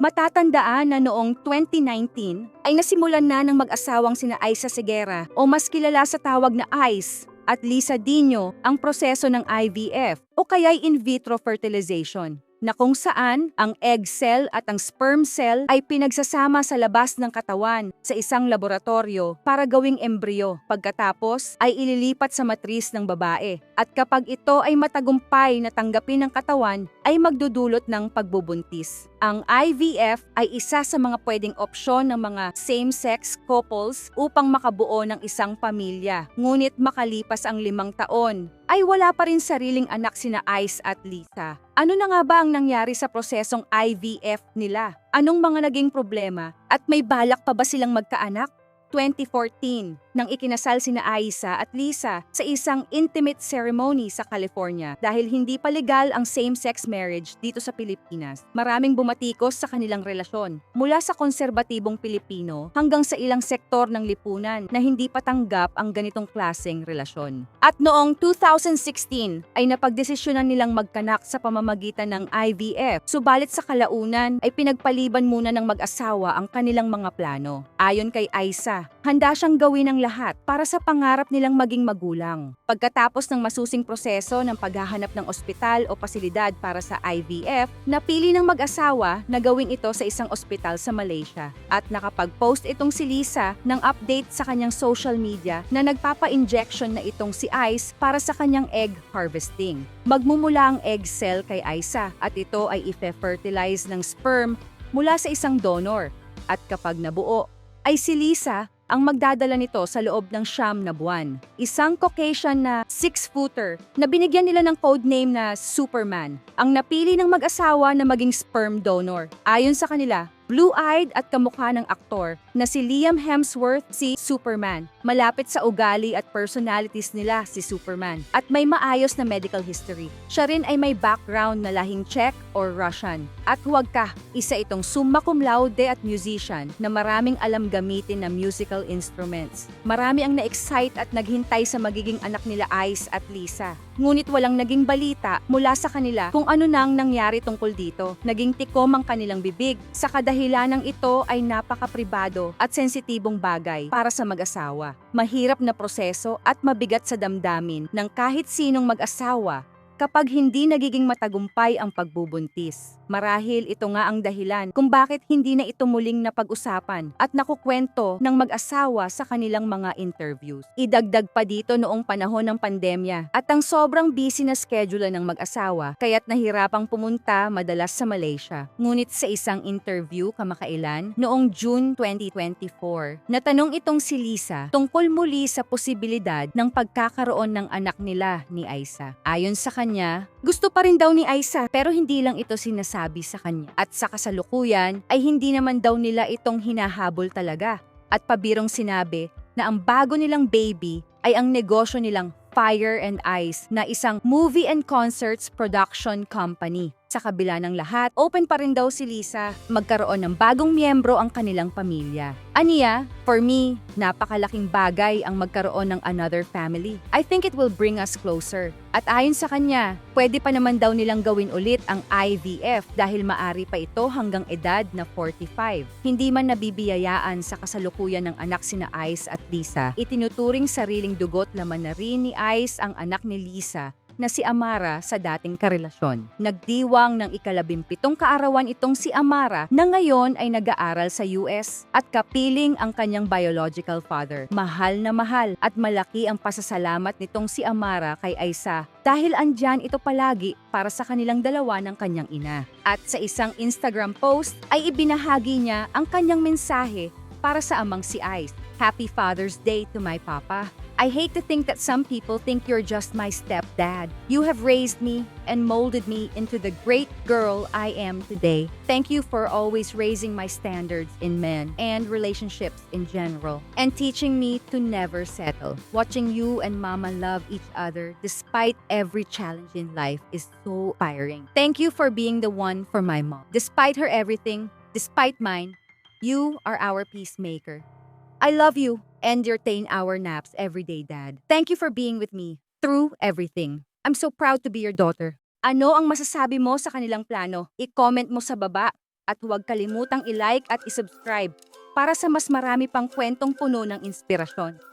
Matatandaan na noong 2019 ay nasimulan na ng mag-asawang sina Aiza Segura o mas kilala sa tawag na ICE at Lisa Dino ang proseso ng IVF o kaya'y in vitro fertilization na kung saan ang egg cell at ang sperm cell ay pinagsasama sa labas ng katawan sa isang laboratorio para gawing embryo. Pagkatapos ay ililipat sa matris ng babae. At kapag ito ay matagumpay na tanggapin ng katawan, ay magdudulot ng pagbubuntis. Ang IVF ay isa sa mga pwedeng opsyon ng mga same-sex couples upang makabuo ng isang pamilya. Ngunit makalipas ang limang taon, ay wala pa rin sariling anak sina Ice at Lisa. Ano na nga ba ang nangyari sa prosesong IVF nila? Anong mga naging problema? At may balak pa ba silang magkaanak? 2014, nang ikinasal sina Aiza at Lisa sa isang intimate ceremony sa California dahil hindi pa legal ang same-sex marriage dito sa Pilipinas. Maraming bumatikos sa kanilang relasyon, mula sa konserbatibong Pilipino hanggang sa ilang sektor ng lipunan na hindi patanggap ang ganitong klaseng relasyon. At noong 2016 ay napagdesisyonan nilang magkanak sa pamamagitan ng IVF, subalit sa kalaunan ay pinagpaliban muna ng mag-asawa ang kanilang mga plano. Ayon kay Handa siyang gawin ang lahat para sa pangarap nilang maging magulang. Pagkatapos ng masusing proseso ng paghahanap ng ospital o pasilidad para sa IVF, napili ng mag-asawa na gawin ito sa isang ospital sa Malaysia. At nakapag-post itong si Lisa ng update sa kanyang social media na nagpapa-injection na itong si Ice para sa kanyang egg harvesting. Magmumula ang egg cell kay Isa at ito ay ife-fertilize ng sperm mula sa isang donor. At kapag nabuo, ay si Lisa ang magdadala nito sa loob ng siyam na buwan. Isang Caucasian na six-footer na binigyan nila ng codename na Superman. Ang napili ng mag-asawa na maging sperm donor. Ayon sa kanila, blue-eyed at kamukha ng aktor na si Liam Hemsworth si Superman. Malapit sa ugali at personalities nila si Superman at may maayos na medical history. Siya rin ay may background na lahing Czech or Russian. At huwag ka, isa itong summa cum laude at musician na maraming alam gamitin na musical instruments. Marami ang na-excite at naghintay sa magiging anak nila Ice at Lisa. Ngunit walang naging balita mula sa kanila kung ano nang nangyari tungkol dito. Naging tikom ang kanilang bibig sa kadahilanang ito ay napaka-pribado at sensitibong bagay para sa mag-asawa. Mahirap na proseso at mabigat sa damdamin ng kahit sinong mag-asawa kapag hindi nagiging matagumpay ang pagbubuntis. Marahil ito nga ang dahilan kung bakit hindi na ito muling napag-usapan at nakukwento ng mag-asawa sa kanilang mga interviews. Idagdag pa dito noong panahon ng pandemya at ang sobrang busy na schedule ng mag-asawa kaya't nahirapang pumunta madalas sa Malaysia. Ngunit sa isang interview kamakailan noong June 2024, natanong itong si Lisa tungkol muli sa posibilidad ng pagkakaroon ng anak nila ni Aiza. Ayon sa kanya, gusto pa rin daw ni Aiza pero hindi lang ito sinasabi sa kanya. At sa kasalukuyan ay hindi naman daw nila itong hinahabol talaga. At pabirong sinabi na ang bago nilang baby ay ang negosyo nilang Fire and Ice na isang movie and concerts production company. Sa kabila ng lahat, open pa rin daw si Lisa magkaroon ng bagong miyembro ang kanilang pamilya. Aniya, for me, napakalaking bagay ang magkaroon ng another family. I think it will bring us closer. At ayon sa kanya, pwede pa naman daw nilang gawin ulit ang IVF dahil maari pa ito hanggang edad na 45. Hindi man nabibiyayaan sa kasalukuyan ng anak sina Ice at Lisa, itinuturing sariling dugot laman na rin ni Ice ang anak ni Lisa na si Amara sa dating karelasyon. Nagdiwang ng ikalabimpitong kaarawan itong si Amara na ngayon ay nag-aaral sa US at kapiling ang kanyang biological father. Mahal na mahal at malaki ang pasasalamat nitong si Amara kay Aisa dahil andyan ito palagi para sa kanilang dalawa ng kanyang ina. At sa isang Instagram post ay ibinahagi niya ang kanyang mensahe para sa amang si Ice. Happy Father's Day to my papa. I hate to think that some people think you're just my stepdad. You have raised me and molded me into the great girl I am today. Thank you for always raising my standards in men and relationships in general and teaching me to never settle. Watching you and mama love each other despite every challenge in life is so inspiring. Thank you for being the one for my mom. Despite her everything, despite mine, you are our peacemaker. I love you and your 10-hour naps every day, Dad. Thank you for being with me through everything. I'm so proud to be your daughter. Ano ang masasabi mo sa kanilang plano? I-comment mo sa baba. At huwag kalimutang i-like at i-subscribe para sa mas marami pang kwentong puno ng inspirasyon.